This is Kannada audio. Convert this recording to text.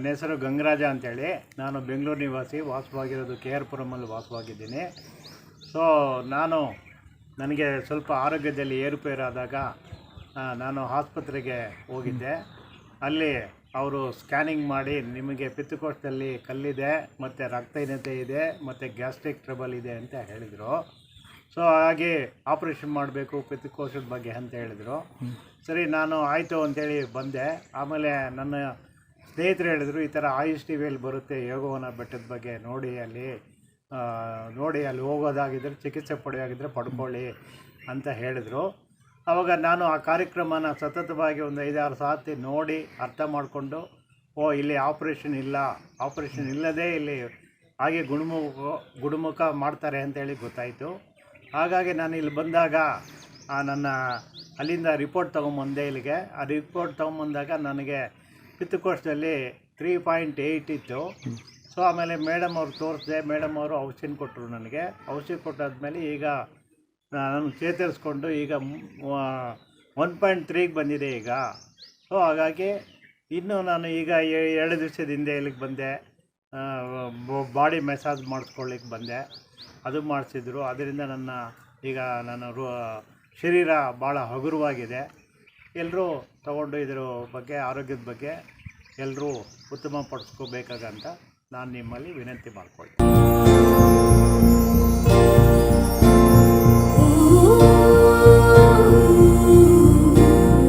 ನನ್ನ ಹೆಸರು ಗಂಗರಾಜ ಅಂತೇಳಿ. ನಾನು ಬೆಂಗಳೂರು ನಿವಾಸಿ ವಾಸವಾಗಿರೋದು ಕೆ ಆರ್ ಪುರಮಲ್ಲಿ ವಾಸವಾಗಿದ್ದೀನಿ. ಸೊ ನಾನು ನನಗೆ ಸ್ವಲ್ಪ ಆರೋಗ್ಯದಲ್ಲಿ ಏರುಪೇರಾದಾಗ ನಾನು ಆಸ್ಪತ್ರೆಗೆ ಹೋಗಿದ್ದೆ. ಅಲ್ಲಿ ಅವರು ಸ್ಕ್ಯಾನಿಂಗ್ ಮಾಡಿ ನಿಮಗೆ ಪಿತ್ತಕೋಶದಲ್ಲಿ ಕಲ್ಲಿದೆ ಮತ್ತು ರಕ್ತಹೀನತೆ ಇದೆ ಮತ್ತು ಗ್ಯಾಸ್ಟ್ರಿಕ್ ಟ್ರಬಲ್ ಇದೆ ಅಂತ ಹೇಳಿದರು. ಸೊ ಹಾಗೆ ಆಪ್ರೇಷನ್ ಮಾಡಬೇಕು ಪಿತ್ತಕೋಶದ ಬಗ್ಗೆ ಅಂತ ಹೇಳಿದರು. ಸರಿ ನಾನು ಆಯಿತು ಅಂತೇಳಿ ಬಂದೆ. ಆಮೇಲೆ ನನ್ನ ಸ್ನೇಹಿತರು ಹೇಳಿದ್ರು, ಈ ಥರ ಆಯುಷ್ ಟಿ ವಿಯಲ್ಲಿ ಬರುತ್ತೆ ಯೋಗವನ ಬೆಟ್ಟದ ಬಗ್ಗೆ, ನೋಡಿ ಅಲ್ಲಿ ನೋಡಿ ಅಲ್ಲಿ ಹೋಗೋದಾಗಿದ್ದರೆ ಚಿಕಿತ್ಸೆ ಪಡೆಯೋಗಿದ್ದರೆ ಪಡ್ಕೊಳ್ಳಿ ಅಂತ ಹೇಳಿದರು. ಆವಾಗ ನಾನು ಆ ಕಾರ್ಯಕ್ರಮನ ಸತತವಾಗಿ ಒಂದು ಐದಾರು ಸಾತಿ ನೋಡಿ ಅರ್ಥ ಮಾಡಿಕೊಂಡು, ಓ, ಇಲ್ಲಿ ಆಪ್ರೇಷನ್ ಇಲ್ಲ, ಆಪ್ರೇಷನ್ ಇಲ್ಲದೇ ಇಲ್ಲಿ ಹಾಗೆ ಗುಣಮುಖ ಗುಣಮುಖ ಮಾಡ್ತಾರೆ ಅಂತೇಳಿ ಗೊತ್ತಾಯಿತು. ಹಾಗಾಗಿ ನಾನು ಇಲ್ಲಿ ಬಂದಾಗ ನನ್ನ ಅಲ್ಲಿಂದ ರಿಪೋರ್ಟ್ ತೊಗೊಂಬಂದೆ ಇಲ್ಲಿಗೆ. ಆ ರಿಪೋರ್ಟ್ ತೊಗೊಂಬಂದಾಗ ನನಗೆ ಪಿತ್ತಕೋಶದಲ್ಲಿ ತ್ರೀ ಪಾಯಿಂಟ್ ಏಯ್ಟ್ ಇತ್ತು. ಸೊ ಆಮೇಲೆ ಮೇಡಮ್ ಅವ್ರು ತೋರಿಸಿದೆ ಮೇಡಮ್ ಅವರು ಔಷಧಿ ಕೊಟ್ಟರು ನನಗೆ. ಔಷಧಿ ಕೊಟ್ಟಾದ್ಮೇಲೆ ಈಗ ನಾನು ಚೇತರಿಸ್ಕೊಂಡು ಈಗ ಒನ್ ಪಾಯಿಂಟ್ ತ್ರೀಗೆ ಬಂದಿದೆ ಈಗ. ಸೊ ಹಾಗಾಗಿ ಇನ್ನೂ ನಾನು ಈಗ ಎರಡು ದಿವಸದ ಹಿಂದೆ ಇಲ್ಲಿಗೆ ಬಂದೆ. ಬಾಡಿ ಮೆಸಾಜ್ ಮಾಡಿಸ್ಕೊಳ್ಳಿಕ್ಕೆ ಬಂದೆ. ಅದು ಮಾಡಿಸಿದ್ರು. ಅದರಿಂದ ನನ್ನ ಈಗ ನನ್ನ ಶರೀರ ಭಾಳ ಹಗುರವಾಗಿದೆ. ಎಲ್ಲರೂ ತಗೊಂಡು ಇದ್ರ ಬಗ್ಗೆ ಆರೋಗ್ಯದ ಬಗ್ಗೆ ಎಲ್ಲರೂ ಉತ್ತಮ ಪಡಿಸ್ಕೋಬೇಕಾಗಂತ ನಾನು ನಿಮ್ಮಲ್ಲಿ ವಿನಂತಿ ಮಾಡ್ಕೊಳ್ತೀನಿ.